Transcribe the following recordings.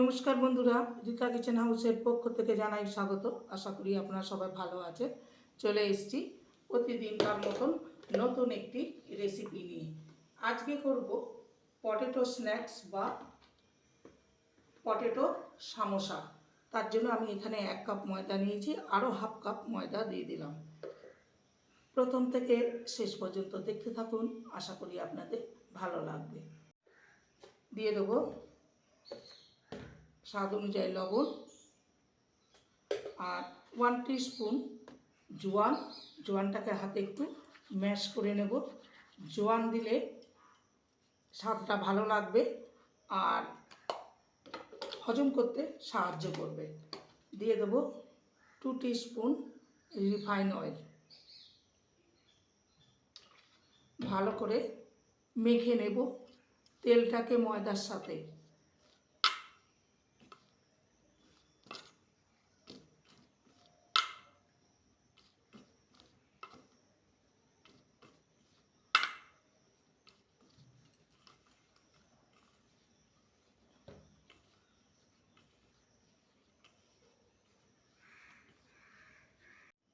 নমস্কার বন্ধুরা রিকা কিচেন হাউসের পক্ষ থেকে জানাই স্বাগত। আশা করি আপনারা সবাই ভালো আছে চলে এসেছি প্রতিদিনকার মতন নতুন একটি রেসিপি নিয়ে। আজকে করব পটেটো স্ন্যাক্স বা পটেটো সামোসা। তার জন্য আমি এখানে এক কাপ ময়দা নিয়েছি, আরও হাফ কাপ ময়দা দিয়ে দিলাম। প্রথম থেকে শেষ পর্যন্ত দেখতে থাকুন, আশা করি আপনাদের ভালো লাগবে। দিয়ে দেবো স্বাদ অনুযায়ী লবণ আর ওয়ান স্পুন জোয়ান। জোয়ানটাকে হাতে একটু ম্যাশ করে নেব। জোয়ান দিলে স্বাদটা ভালো লাগবে আর হজম করতে সাহায্য করবে। দিয়ে দেবো টু স্পুন রিফাইন অয়েল ভালো করে মেখে নেব তেলটাকে ময়দার সাথে।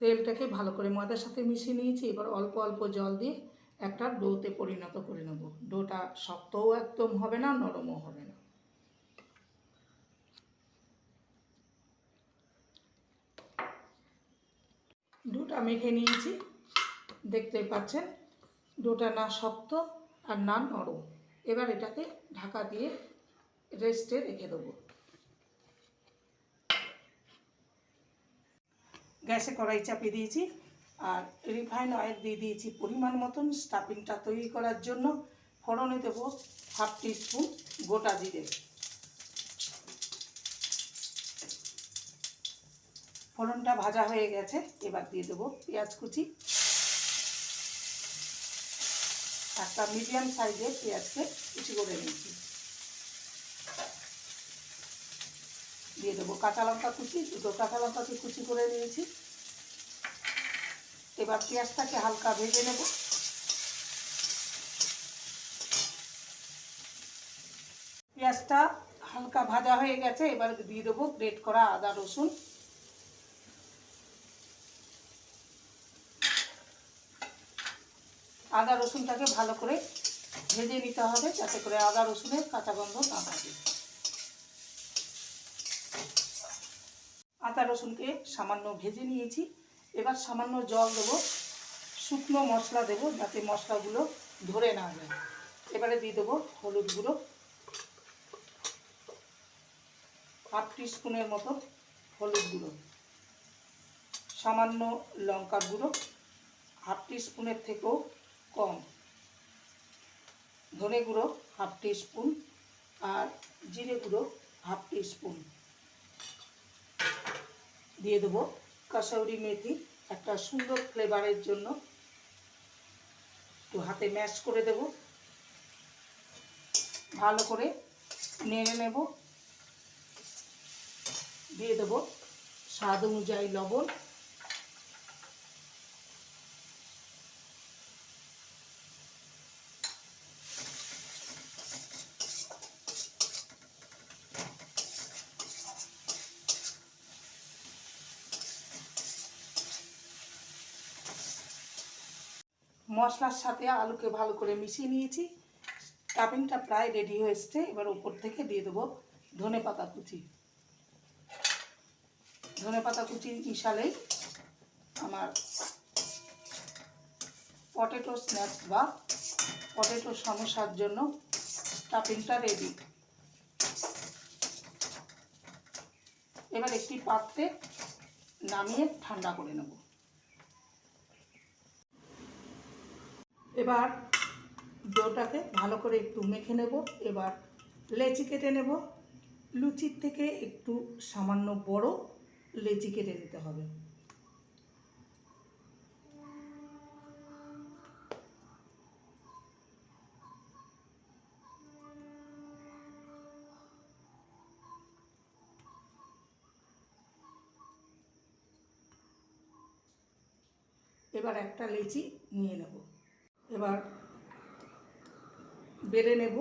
তেলটাকে ভালো করে ময়দার সাথে মিশিয়ে নিয়েছি। এবার অল্প অল্প জল দিয়ে একটা ডোতে পরিণত করে নেব। ডোটা শক্তও একদম হবে না, নরমও হবে না। ডোটা মেখে নিয়েছি। দেখতেই পাচ্ছেন, ডোটা না শক্ত আর না নরম। এবার এটাকে ঢাকা দিয়ে রেস্টে রেখে দেবো। গ্যাসে কড়াই চাপিয়ে দিয়েছি আর রিফাইন অয়েল দিয়ে দিয়েছি পরিমাণ মতন স্টাফিংটা তৈরি করার জন্য। ফোড়নে দেবো হাফ স্পুন গোটা জিরে। ফোড়নটা ভাজা হয়ে গেছে, এবার দিয়ে দেবো পেঁয়াজ কুচি। একটা মিডিয়াম সাইজের পেঁয়াজকে কুচি করে নিয়েছি। দিয়ে দেবো কাঁচা লঙ্কা কুচি, দুটো কাঁচা লঙ্কাকে কুচি করে নিয়েছি। এবার পেঁয়াজটাকে হালকা ভেজে নেব। পেঁয়াজটা হালকা ভাজা হয়ে গেছে, এবার দিয়ে দেবো গ্রেট করা আদা, রসুন। আদা, রসুনটাকে ভালো করে ভেজে নিতে হবে, যাতে করে আদা, রসুনের কাঁচা গন্ধ না থাকে। আদা রসুনকে সামান্য ভেজে নিয়েছি। এবার সামান্য জল দেবো, শুকনো মশলা দেবো যাতে মশলাগুলো ধরে না যায়। এবারে দিয়ে দেবো হলুদ গুঁড়ো। হাফ স্পুনের মতো হলুদ গুঁড়ো। সামান্য লঙ্কার গুঁড়ো, হাফ স্পুনের থেকেও কম। ধনে গুঁড়ো হাফ স্পুন আর জিরে গুঁড়ো হাফ স্পুন দিয়ে দেবো কাসাউরি মেথি, একটা সুন্দর ফ্লেভারের জন্য। একটু হাতে ম্যাশ করে দেব। ভালো করে নেড়ে নেব। দিয়ে দেবো স্বাদ অনুযায়ী লবণ। মশলার সাথে আলুকে ভালো করে মিশিয়ে নিয়েছি। স্টাফিংটা প্রায় রেডি হয়ে এসছে। এবার উপর থেকে দিয়ে দেবো ধনে পাতা কুচি। ধনে পাতা কুচি মিশালেই আমার পটেটো স্ন্যাক্স বা পটেটো সমস্যার জন্য স্টাফিংটা রেডি এবার একটি পাত্রে নামিয়ে ঠান্ডা করে নেব। এবার ডোটাকে ভালো করে একটু মেখে নেব। এবার লেচি কেটে নেব। লুচির থেকে একটু সামান্য বড় লেচি কেটে নিতে হবে। এবার একটা লেচি নিয়ে নেব। এবার বেড়ে নেব।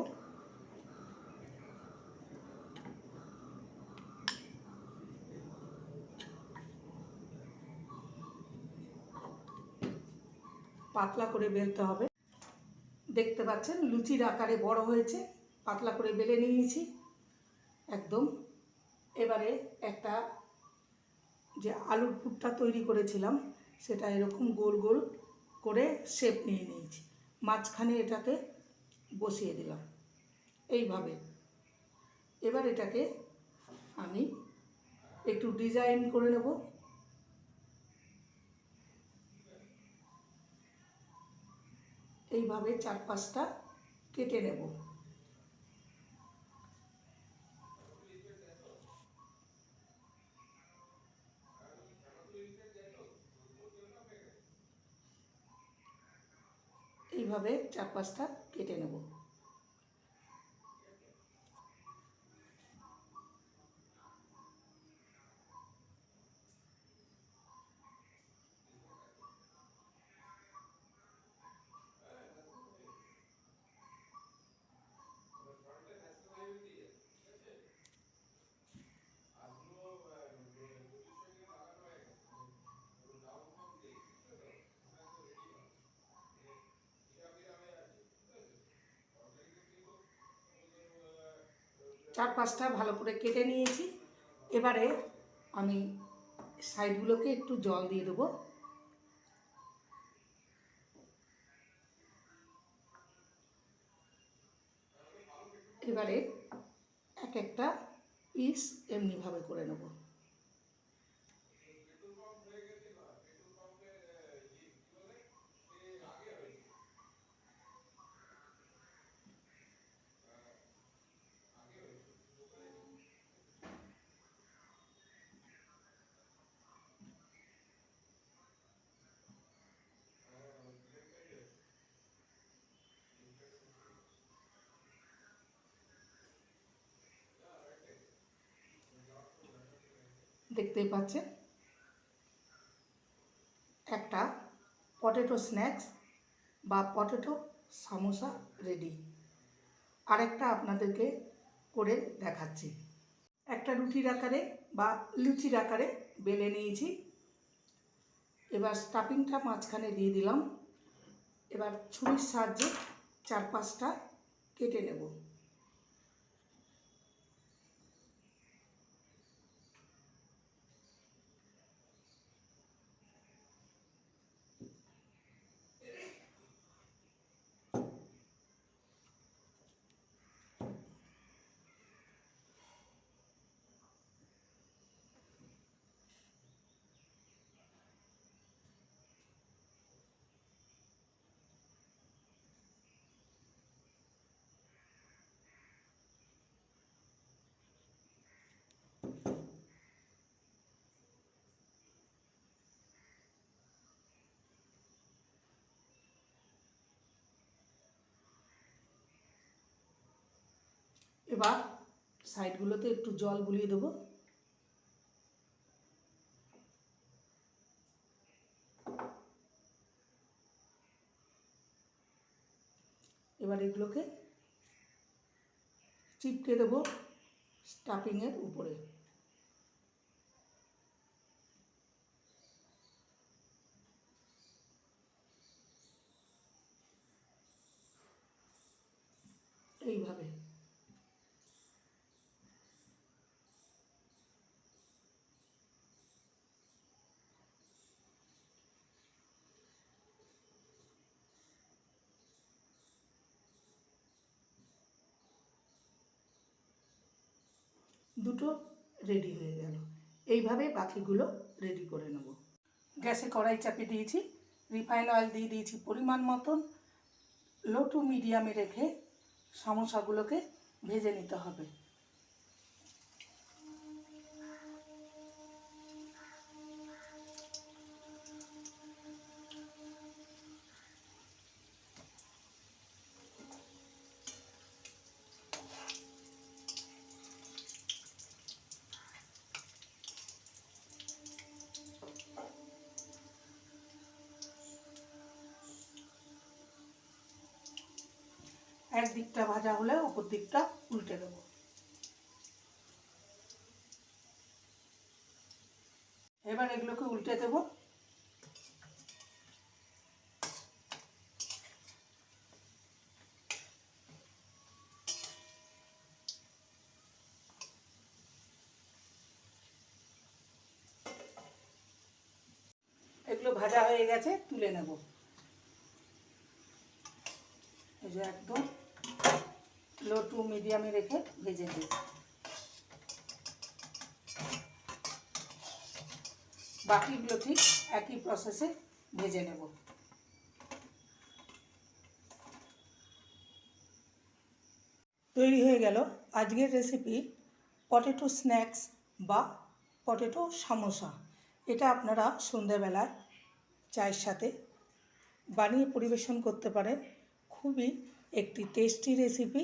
পাতলা করে বেলতে হবে। দেখতে পাচ্ছেন, লুচির আকারে বড় হয়েছে। পাতলা করে বেলে নিয়েছি একদম। এবারে একটা যে আলুর পুরটা তৈরি করেছিলাম, সেটা এরকম গোল গোল করে শেপ নিয়ে নিয়েছি। মাঝখানে এটাকে বসিয়ে দিলাম। এইভাবে। এবার এটাকে আমি একটু ডিজাইন করে নেব। এইভাবে চারপাশটা কেটে নেব। এইভাবে চার পাঁচটা কেটে নেব। চার পাঁচটা ভালো করে কেটে নিয়েছি। এবারে আমি সাইডগুলোকে একটু জল দিয়ে দেবো। এবারে এক একটা পিস এমনিভাবে করে নেব। দেখতেই পাচ্ছেন। একটা পটেটো স্ন্যাক্স বা পটেটো সামোসা রেডি। আরেকটা আপনাদেরকে করে দেখাচ্ছি। একটা রুটির আকারে বা লুচির আকারে বেলে নিয়েছি। এবার স্টাফিংটা মাঝখানে দিয়ে দিলাম। এবার ছুরির সাহায্যে চার পাঁচটা কেটে নেব। এবার সাইডগুলোতে একটু জল বুলিয়ে দেবো। এবার এগুলোকে চিপকে দেবো স্টাফিংয়ের উপরে। এইভাবে। দুটো রেডি হয়ে গেল। এইভাবে বাকিগুলো রেডি করে নেব। গ্যাসে কড়াই চাপে দিয়েছি। রিফাইন অয়েল দিয়ে দিয়েছি পরিমাণ মতন। লো টু মিডিয়ামে রেখে সমস্যাগুলোকে ভেজে নিতে হবে। এক দিকটা ভাজা হলে অপর দিকটা উল্টে দেব। এবার এগুলোকে উল্টে দেব। এগুলো ভাজা হয়ে গেছে, তুলে নেব। এই যে একদম লো টু মিডিয়ামে রেখে ভেজে নিই বাকিগুলো ঠিক একই প্রসেসে ভেজে নেব। তৈরি হয়ে গেল আজকের রেসিপি পটেটো স্ন্যাক্স বা পটেটো সামোসা। এটা আপনারা সন্ধ্যাবেলায় চায়ের সাথে বানিয়ে পরিবেশন করতে পারেন। খুবই একটি টেস্টি রেসিপি